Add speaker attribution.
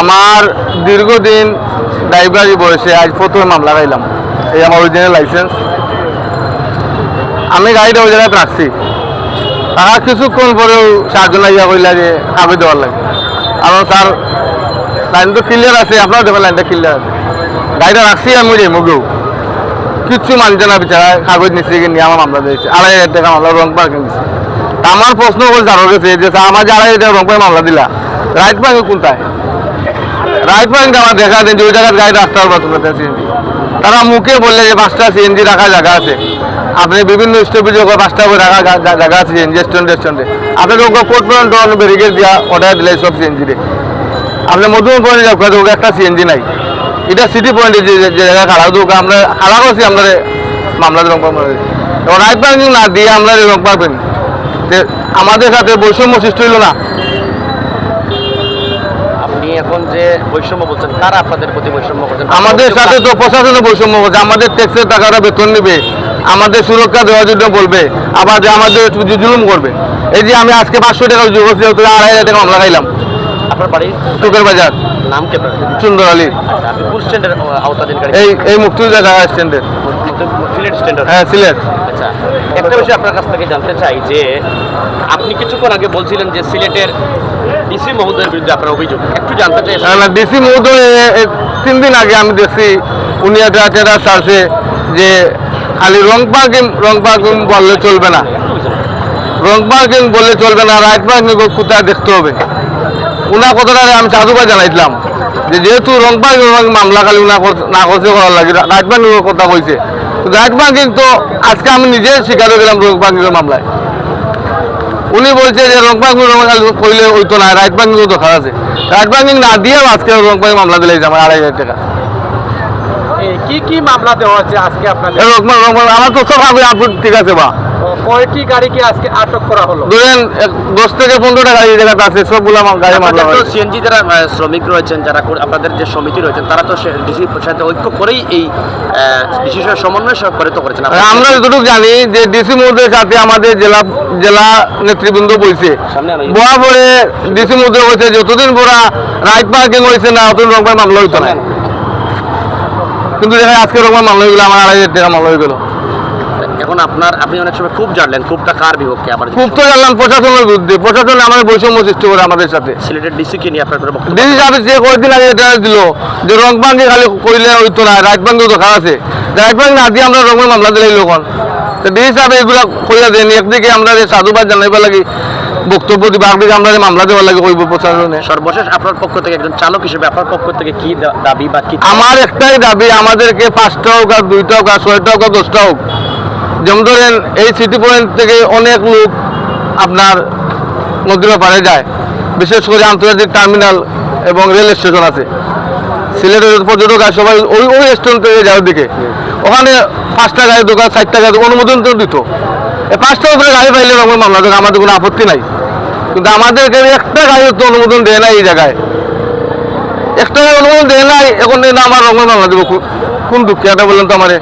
Speaker 1: আমার দীর্ঘদিন ড্রাইভারি বয়সে আজ প্রথমে মামলা গাইলাম এই আমার অরিজিনাল লাইসেন্স আমি গাড়িটা ওই জায়গায় রাখছি। তারা কিছুক্ষণ পরেও সাহায্য লাগিয়া কইলা যে কাগজ দেওয়ার লাগে। আমার স্যার লাইন তো ক্লিয়ার আছে, আপনার দেখেন লাইনটা ক্লিয়ার আছে। গাড়িটা রাখছি আমি রে মুগেও কিচ্ছু মানছে না বিচারা, কাগজ নিচ্ছে নিয়ে আমার মামলা দিয়েছে। আড়াই হাজার টাকা মামলা রং পার্কিং দিচ্ছে আমার প্রশ্ন হল জানো গেছে যে আমার যে আড়াই হাজার টাকা রং পার্কিং মামলা দিলা। রাইট পার্কিং কোনটায়? রাইট পয়েন্ট আমার দেখা দেন যে ওই জায়গায় গাড়ি রাস্তার পাশে সিএনজি। তারা মুখে বললে যে পাঁচটা সিএনজি রাখা জায়গা আছে। আপনি বিভিন্ন স্টপেজে ওখানে পাঁচটা করে রাখা জায়গা আছে সিএনজি রেস্টুরেন্ট রেস্টুরেন্টে আপনাকে ওকে কোর্ট পর্যন্ত ব্যারিকেড দিয়া অর্ডার দিলে সব সিএনজি রে আপনি মধুমন পয়েন্টে যাও ওকে একটা সিএনজি নাই। এটা সিটি পয়েন্টে যে যে- যে জায়গায় খারাপ ওকে আমরা খারাপ করছি আমরা মামলা রং পাবেন এবং রাইট পার্কিং না দিয়ে আমরা রং পাবেন আমাদের সাথে বৈষম্য সৃষ্টি হইল না।
Speaker 2: এখন যে বৈষম্য বলছেন কারা আপনাদের প্রতি বৈষম্য করছেন?
Speaker 1: আমাদের সাথে তো প্রশাসনের বৈষম্য করছে আমাদের ট্যাক্সের টাকাটা বেতন নেবে আমাদের সুরক্ষা দেওয়ার জন্য বলবে আবার যে আমাদের জুলুম করবে। এই যে আমি আজকে পাঁচশো টাকা আড়াই হাজার টাকা মামলা খাইলাম।
Speaker 2: আপনার বাড়ি?
Speaker 1: টুকের বাজার।
Speaker 2: নাম কে
Speaker 1: সুন্দর আলী।
Speaker 2: আচ্ছা
Speaker 1: এই এই মুক্তিযোদ্ধা স্ট্যান্ডের
Speaker 2: সিলেট স্ট্যান্ডার্ড।
Speaker 1: হ্যাঁ সিলেট।
Speaker 2: আচ্ছা একটা বিষয় আপনার কাছ থেকে জানতে চাই যে আপনি কিছুক্ষণ আগে বলছিলেন যে সিলেটের ডিসি মহোদয়ের বিরুদ্ধে আপনার অভিযোগ। একটু জানতে চাই
Speaker 1: না ডিসি মহোদয় তিন দিন আগে আমি দেখছি উনি একটা যে খালি রং পার্কিং রং পার্কিং বললে চলবে না। রং পার্কিং বললে চলবে না রাইট পার্কিং কোথায় দেখতে হবে? উনা কথাটা আমি সাধুবাদ জানাইছিলাম যে যেহেতু রং পার্কিং মামলা খালি উনা না করছে করার লাগে রাইট পার্কিং কথা কইছে। রাইট বাঙ্কিং তো আজকে আমি নিজে স্বীকার হয়ে গেলাম রোগ বাঙ্কিংয়ের মামলায়। উনি বলছে যে রং পার্কিং করলে তো না রাইট তো খারাপ আছে। রাইট বাঙ্কিং না দিয়েও আজকে রং পার্কিং মামলা দিলে আমার আড়াই হাজার টাকা।
Speaker 3: কি কি মামলা দেওয়া হচ্ছে আজকে আপনার
Speaker 1: এই রং পার্কিং- রং আমার তো সব ঠিক আছে বা।
Speaker 3: কয়টি গাড়িকে আজকে আটক করা হলো?
Speaker 1: ধরেন দশ থেকে পনেরোটা গাড়ি জায়গাতে আছে সবগুলো আমার গাড়ি
Speaker 2: তো সিএনজি যারা শ্রমিক রয়েছেন যারা আপনাদের যে সমিতি রয়েছেন তারা তো ডিসির সাথে ঐক্য করেই এই ডিসির সমন্বয় সহ করে তো করেছেন।
Speaker 1: আমরা যতটুকু জানি যে ডিসি মহোদয়ের সাথে আমাদের জেলা জেলা নেতৃবৃন্দ বইছে।
Speaker 2: সামনে আনো।
Speaker 1: পরে ডিসি মহোদয় বলছে যতদিন পরা রাইট পার্কিং হয়েছে না অতদিন রং পার্কিং মামলা হইতো না। কিন্তু দেখা আজকে রং পার্কিং মামলা হয়ে গেলো আমার আড়াই হাজার টাকা মামলা হয়ে গেলো
Speaker 2: এখন আপনার আপনি অনেক সময় খুব জানলেন খুবটা কার বিপক্ষে আবার
Speaker 1: খুব তো জানলাম প্রশাসনের বিরুদ্ধে প্রশাসন আমাদের বৈষম্য সৃষ্টি করে আমাদের সাথে।
Speaker 2: সিলেটের ডিসিকে নিয়ে আপনার
Speaker 1: ডিসি সাহেব যে কয়েকদিন আগে এটা দিল যে রং পাঙ্কি খালি কইলে হইতো না পাঙ্কি তো খারাপ আছে। রাইট না দিয়ে আমরা রঙের মামলা দিলে লোকন তো ডিসি সাহেব এগুলো কইয়া দেন একদিকে আমরা যে সাধুবাদ জানাইবার লাগি বক্তব্য দিব একদিকে আমরা যে মামলা দেওয়ার লাগে কইব প্রশাসনে।
Speaker 2: সর্বশেষ আপনার পক্ষ থেকে একজন চালক হিসেবে আপনার পক্ষ থেকে কি দাবি বা কি
Speaker 1: আমার একটাই দাবি আমাদেরকে পাঁচটা হোক আর দুইটা হোক আর ছয়টা হোক আর দশটা হোক। যেমন ধরেন, এই সিটি পয়েন্ট থেকে অনেক লোক আপনার নদীর পাড়ে যায়। বিশেষ করে আন্তর্জাতিক টার্মিনাল এবং রেল স্টেশন আছে। সিলেটের পর্যটক আর সবাই ওই ওই স্টেশন থেকে যাওয়ার দিকে ওখানে পাঁচটা গাড়ি দোকান চারটা গাড়ি অনুমোদন তো দিত। এই পাঁচটা উপরে গাড়ি পাইলে রকম মামলা দেবে আমাদের কোনো আপত্তি নাই। কিন্তু আমাদেরকে একটা গাড়ি তো অনুমোদন দেয় না এই জায়গায়। একটা অনুমোদন দেয় নাই, এখন না আমার রকম মামলা দেবো কোন দুঃখে এটা বললেন তো আমারে?